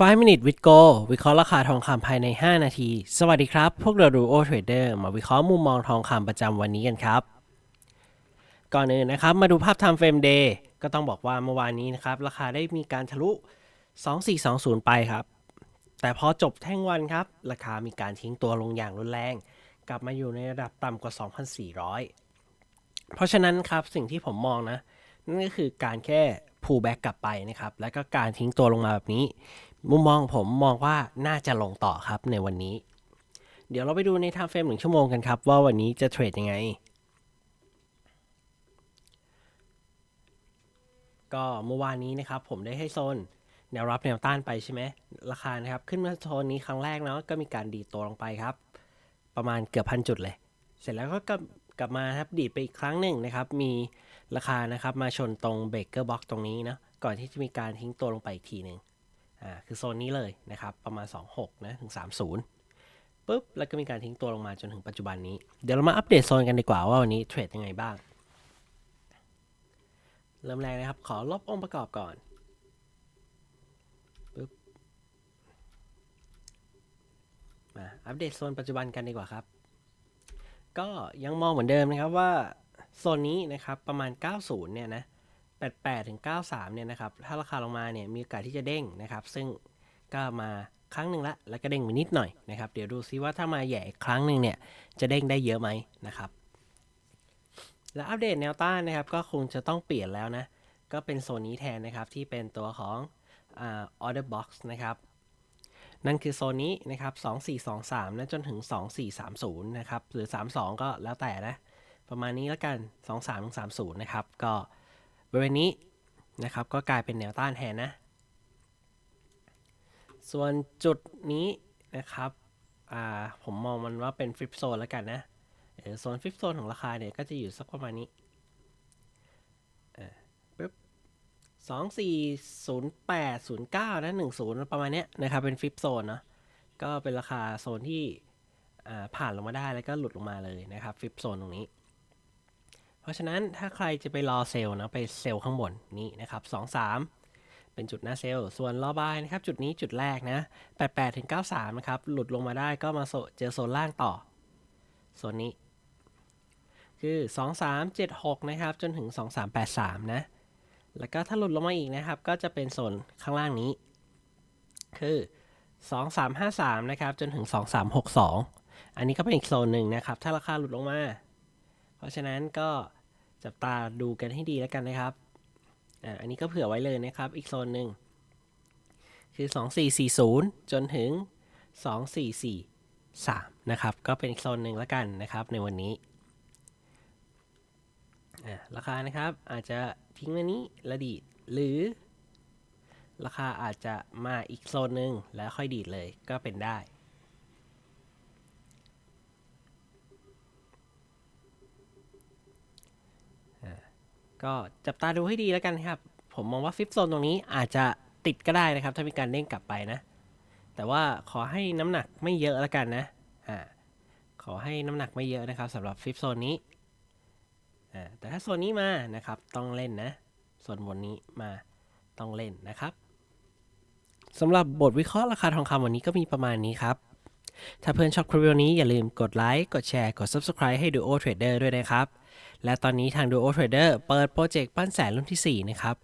5 minute with go วิเคราะห์ราคาทองคำภายใน 5 นาที สวัสดีครับ พวกเราดูโอเทรดเดอร์มาวิเคราะห์มุมมองทองคำประจำวันนี้กันครับ ก่อนอื่นนะครับ มาดูภาพ time frame day ก็ต้องบอกว่าเมื่อวานนี้นะครับ ราคาได้มีการทะลุ 2420 ไปครับ แต่พอจบแท่งวันครับ ราคามีการทิ้งตัวลงอย่างรุนแรง กลับมาอยู่ในระดับต่ำกว่า 2,400 เพราะฉะนั้นครับสิ่งที่ผมมองนะ นั่นก็คือการแค่ pull back กลับไปนะครับ แล้วก็การทิ้งตัวลงมาแบบนี้ มุมมองผมมองว่าน่าจะลงต่อครับในวันนี้ เดี๋ยวเราไปดูใน time frame หนึ่งชั่วโมงกันครับ ว่าวันนี้จะเทรดยังไง ก็เมื่อวานนี้นะครับ ผมได้ให้โซนแนวรับแนวต้านไปใช่ไหมราคานะครับ ขึ้นมาโซนนี้ครั้งแรกเนาะก็มีการดีตัวลงไปครับ ประมาณเกือบพันจุดเลย เสร็จแล้วก็กลับกลับมาครับดีดไปอีกครั้งหนึ่งนะครับ มีราคานะครับมาชนตรงเบรกเกอร์บ็อกตรงนี้นะก่อนที่จะมีการทิ้งตัวลงไปอีกทีหนึ่ง อ่าคือโซนนี้เลยนะครับ ประมาณ 26 นะถึง 30ปุ๊บ แล้วก็มีการทิ้งตัวลงมาจนถึงปัจจุบันนี้ เดี๋ยวเรามาอัปเดตโซนกันดีกว่าว่าวันนี้เทรดยังไงบ้าง เริ่มแรกนะครับ ขอลบองค์ประกอบก่อนปุ๊บมาอัปเดตโซนปัจจุบันกันดีกว่าครับ ก็ยังมองเหมือนเดิมนะครับว่าโซนนี้นะครับประมาณ 90 เนี่ยนะ 88ถึง93เนี่ยนะครับถ้าราคาลงมาเนี่ยมีโอกาสที่จะเด้งนะครับ ซึ่งก็มาครั้งหนึ่งละแล้วก็เด้งไปนิดหน่อยนะครับเดี๋ยวดูซิว่าถ้ามาแหย่ครั้งหนึ่งเนี่ยจะเด้งได้เยอะไหมนะครับและอัปเดตแนวต้านนะครับก็คงจะต้องเปลี่ยนแล้วนะ ก็เป็นโซนนี้แทนนะครับที่เป็นตัวของอ่า order box นะครับนั่นคือโซนนี้นะครับ 2423 นะจนถึง 2430 นะครับ หรือ 32 ก็แล้วแต่นะ ประมาณนี้แล้วกัน 23ถึง30 นะครับ ก็ บริเวณนี้นะครับก็กลายเป็นแนวต้านแทนนะ ส่วนจุดนี้นะครับผมมองมันว่าเป็นฟิปโซนแล้วกันนะโซนฟิปโซนของราคาเนี่ยก็จะอยู่สักประมาณนี้ปึ๊บสองสี่ศูนย์แปดศูนย์เก้านะหนึ่งศูนย์ประมาณเนี้ยนะครับเป็นฟิปโซนเนาะก็เป็นราคาโซนที่ผ่านลงมาได้แล้วก็หลุดลงมาเลยนะครับฟิปโซนตรงนี้ เพราะฉะนั้นถ้าใครจะไปรอเซลล์นะไปเซลล์ข้างบนนี้นะครับสองสามเป็นจุดหน้าเซลล์ส่วนรอบายนะครับจุดนี้จุดแรกนะ88ถึง93นะครับหลุดลงมาได้ก็มาเจอโซนล่างต่อโซนนี้คือ 2376 นะครับ จนถึง 2383 นะ แล้วก็ถ้าหลุดลงมาอีกนะครับ ก็จะเป็นโซนข้างล่างนี้ คือ 2353 นะครับ จนถึง 2362 อันนี้ก็เป็นอีกโซนหนึ่งนะครับ ถ้าราคาหลุดลงมา เพราะฉะนั้นก็จับตาดูกันให้ดีแล้วกันนะครับอ่าอันนี้ก็เผื่อไว้เลยนะครับ อีกโซนหนึ่งคือ 2440 จนถึง 2443 นะครับ ก็เป็นอีกโซนหนึ่งแล้วกันนะครับในวันนี้ราคานะครับอาจจะทิ้งว้นี้และดีดหรือ ราคาอาจจะมาอีกโซนหนึ่งแล้วค่อยดีดเลยก็เป็นได้ ก็จับตาดูให้ดีแล้วกันครับ ผมมองว่าฟิปโซนตรงนี้อาจจะติดก็ได้นะครับ ถ้ามีการเด้งกลับไปนะ แต่ว่าขอให้น้ำหนักไม่เยอะแล้วกันนะอ่าขอให้น้ำหนักไม่เยอะนะครับสำหรับฟิปโซนนี้อ่าแต่ถ้าโซนนี้มานะครับต้องเล่นนะส่วนบนนี้มาต้องเล่นนะครับสำหรับบทวิเคราะห์ราคาทองคำวันนี้ก็มีประมาณนี้ครับ ถ้าเพื่อนชอบคลิปวิดีโอนี้อย่าลืมกดไลค์ กดแชร์ กด Subscribe ให้ Duo Trader ด้วยนะครับ และตอนนี้ทาง Duo Trader เปิดโปรเจกต์ปั้นแสนรุ่นที่ 4 นะครับ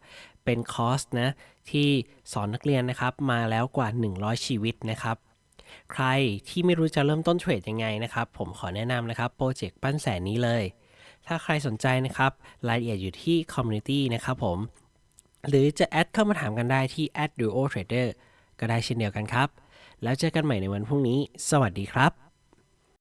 เป็นคอร์สนะที่สอนนักเรียนนะครับมาแล้วกว่า 100 ชีวิตนะครับ ใครที่ไม่รู้จะเริ่มต้นเทรดยังไงนะครับ ผมขอแนะนำนะครับโปรเจกต์ปั้นแสนนี้เลย ถ้าใครสนใจนะครับรายละเอียดอยู่ที่ Community นะครับผมหรือจะแอดเข้ามาถามกันได้ที่ @duo trader ก็ได้เช่นเดียวกันครับ แล้วเจอกันใหม่ในวันพรุ่งนี้ สวัสดีครับ